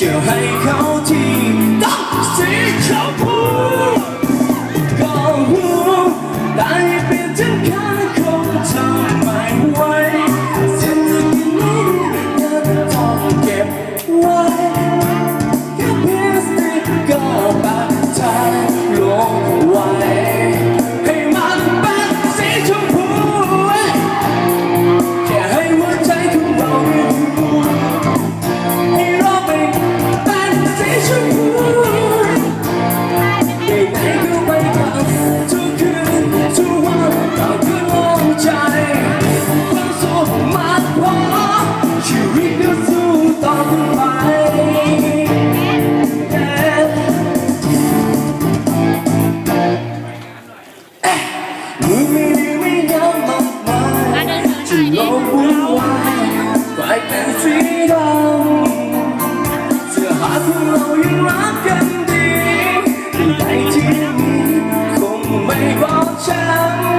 จะให้เขาที่ต้องสีเขา ที่คงไม่บอกฉัน